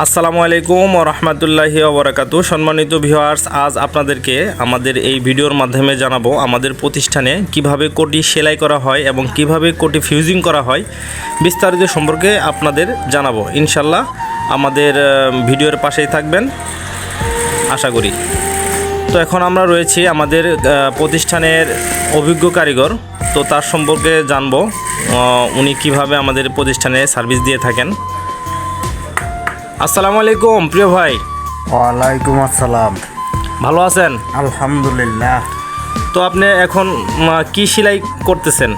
আসসালামু আলাইকুম রহমতুল্লাহি ওবরাকাতু সম্মানিত ভিউয়ার্স, আজ আপনাদেরকে আমাদের এই ভিডিওর মাধ্যমে জানাব আমাদের প্রতিষ্ঠানে কীভাবে কোটি সেলাই করা হয় এবং কীভাবে কোটি ফিউজিং করা হয়। বিস্তারিত সম্পর্কে আপনাদের জানাব। ইনশাল্লাহ আমাদের ভিডিওর পাশেই থাকবেন। আশা করি। তো এখন আমরা রয়েছি আমাদের প্রতিষ্ঠানের অভিজ্ঞ কারিগর। তো তার সম্পর্কে জানব উনি কীভাবে আমাদের প্রতিষ্ঠানে সার্ভিস দিয়ে থাকেন। আসসালামু আলাইকুম প্রিয় ভাই। ওয়ালাইকুম আসসালাম। ভালো আছেন? আলহামদুলিল্লাহ। তো আপনি এখন কি সেলাই করতেছেন?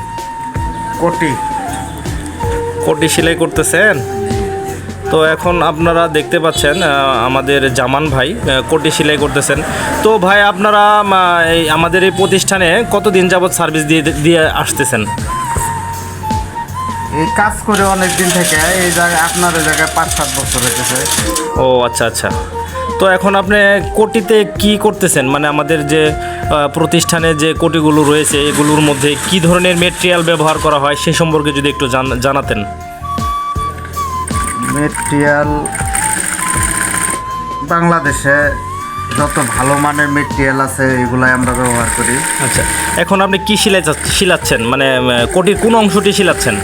কোটি। কোটি সেলাই করতেছেন? তো এখন আপনারা দেখতে পাচ্ছেন আমাদের জামান ভাই কোটি সেলাই করতেছেন। তো ভাই আপনারা এই আমাদের এই প্রতিষ্ঠানে কতদিন যাবৎ সার্ভিস দিয়ে দিয়ে আসতেছেন? এই কাজ করে অনেক দিন থেকে এই জায়গায় আপনার এই জায়গায় পাঁচ সাত বছর হয়েছে ও আচ্ছা আচ্ছা। তো এখন আপনি কোটিতে কি করতেছেন? মানে আমাদের যে প্রতিষ্ঠানে যে কোটিগুলো রয়েছে এগুলোর মধ্যে কি ধরনের মেটেরিয়াল ব্যবহার করা হয় সে সম্পর্কে যদি একটু জানাতেন। মেটেরিয়াল বাংলাদেশে যত ভালো মানের মেটেরিয়াল আছে এগুলাই আমরা ব্যবহার করি। আচ্ছা এখন আপনি কি শিলাই শিলাচ্ছেন? মানে কোটির কোন অংশটি শিলাচ্ছেন?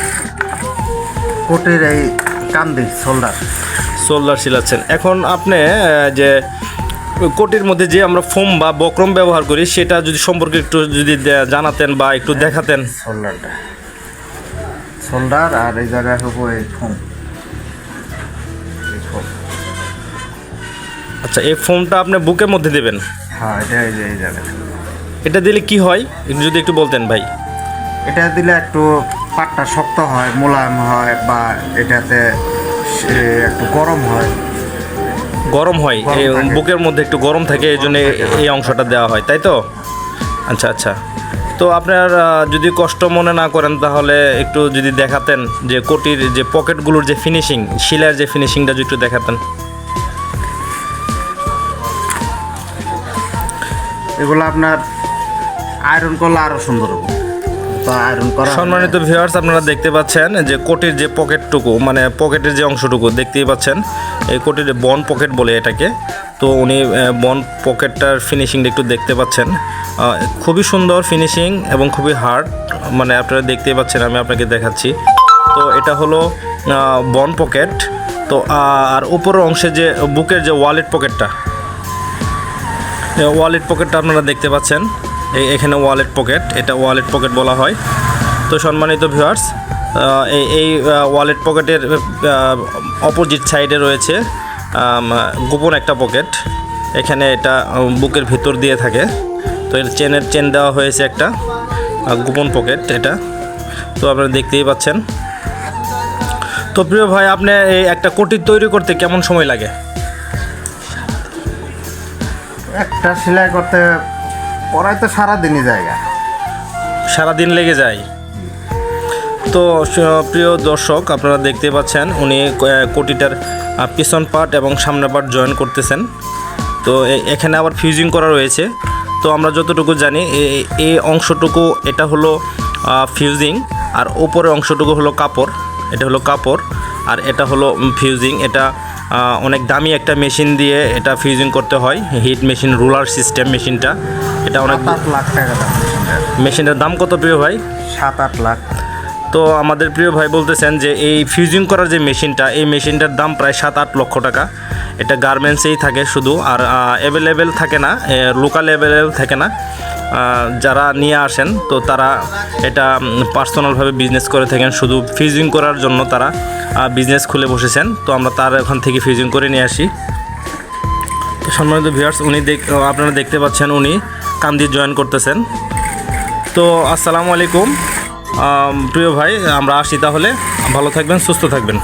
কোটির এই কান্দি শোল্ডার সোলদার শিলাচ্ছেন। এখন আপনি যে কোটির মধ্যে যে আমরা ফোম বা বক্রম ব্যবহার করি সেটা যদি সম্পর্কে একটু যদি জানাতেন বা একটু দেখাতেন। শোল্ডারটা শোল্ডার আর এই জায়গায় হব এই ফোম। আচ্ছা এই ফোমটা আপনি বুকের মধ্যে দেবেন? হ্যাঁ এটা এই যে এই জায়গায় এটা দিলে কি হয়? একটু যদি একটু বলতেন ভাই। এটা দিলে একটু পাটটা শক্ত হয় মোলায়েম হয় বা এটাতে একটু গরম হয়। গরম হয় এই বুকের মধ্যে একটু গরম থাকে এই জন্য। এই অংশটা দেওয়া হয় তাই তো? আচ্ছা আচ্ছা। তো আপনার যদি কষ্ট মনে না করেন তাহলে একটু যদি দেখাতেন যে কোটির যে পকেটগুলোর যে ফিনিশিং শিলার যে ফিনিশিংটা যদি একটু দেখাতেন। এগুলো আপনার আয়রন করলে আরও সুন্দর হবে। সম্মানিত ভিউয়ার্স আপনারা দেখতে পাচ্ছেন যে কোটির যে পকেটটুকু মানে পকেটের যে অংশটুকু দেখতেই পাচ্ছেন এই কোটির বন পকেট বলে এটাকে। তো উনি বন পকেটটার ফিনিশিংটা একটু দেখতে পাচ্ছেন। খুবই সুন্দর ফিনিশিং এবং খুবই হার্ড মানে আপনারা দেখতেই পাচ্ছেন আমি আপনাকে দেখাচ্ছি। তো এটা হলো বন পকেট তো আর উপরের অংশে যে বুকের যে ওয়ালেট পকেটটা ওয়ালেট পকেটটা আপনারা দেখতে পাচ্ছেন। এই এখানে ওয়ালেট পকেট এটা ওয়ালেট পকেট বলা হয়। তো সম্মানিত ভিউয়ার্স এই এই ওয়ালেট পকেটের অপোজিট সাইডে রয়েছে গোপন একটা পকেট এখানে এটা বুকের ভিতর দিয়ে থাকে। তো এর চেনের চেন দেওয়া হয়েছে একটা গোপন পকেট এটা। তো আপনারা দেখতেই পাচ্ছেন। তো প্রিয় ভাই, আপনি একটা কোটি তৈরি করতে কেমন সময় লাগে? একটা সেলাই করতে পড়াই তো সারাদিনই জায়গা। সারাদিন লেগে যায়। তো প্রিয় দর্শক, আপনারা দেখতে পাচ্ছেন, উনি কোটিটার পিছন পার্ট এবং সামনে পার্ট জয়েন করতেছেন। তো এখানে আবার ফিউজিং করা রয়েছে। তো, আমরা যতটুকু জানি এই অংশটুকু, এটা হলো ফিউজিং, আর ওপরের অংশটুকু হলো কাপড়, এটা হলো কাপড়, আর এটা হলো ফিউজিং, এটা অনেক দামি একটা মেশিন দিয়ে এটা ফিউজিং করতে হয় হিট মেশিন রুলার সিস্টেম মেশিনটা এটা অনেক লাখ টাকা দাম মেশিনটার। মেশিনের দাম কত প্রিয় ভাই? সাত আট লাখ। তো আমাদের প্রিয় ভাই বলতেছেন যে এই ফিউজিং করার যে মেশিনটা এই মেশিনটার দাম প্রায় সাত আট লক্ষ টাকা। এটা গার্মেন্টসেই থাকে শুধু আর অ্যাভেলেবেল থাকে না লোকাল অ্যাভেলেবেল থাকে না। যারা নিয়ে আসেন তো তারা এটা পার্সোনালভাবে বিজনেস করে থাকেন। শুধু ফিউজিং করার জন্য তারা বিজনেস খুলে বসেছেন। তো আমরা তার ওখান থেকে ফিউজিং করে নিয়ে আসি। তো সম্মানিত ভিউয়ার্স উনি আপনারা দেখতে পাচ্ছেন উনি কান্দি জয়েন করতেছেন। তো আসসালামু আলাইকুম। প্রিয় ভাই, আমরা আসি তাহলে। ভালো থাকবেন, সুস্থ থাকবেন।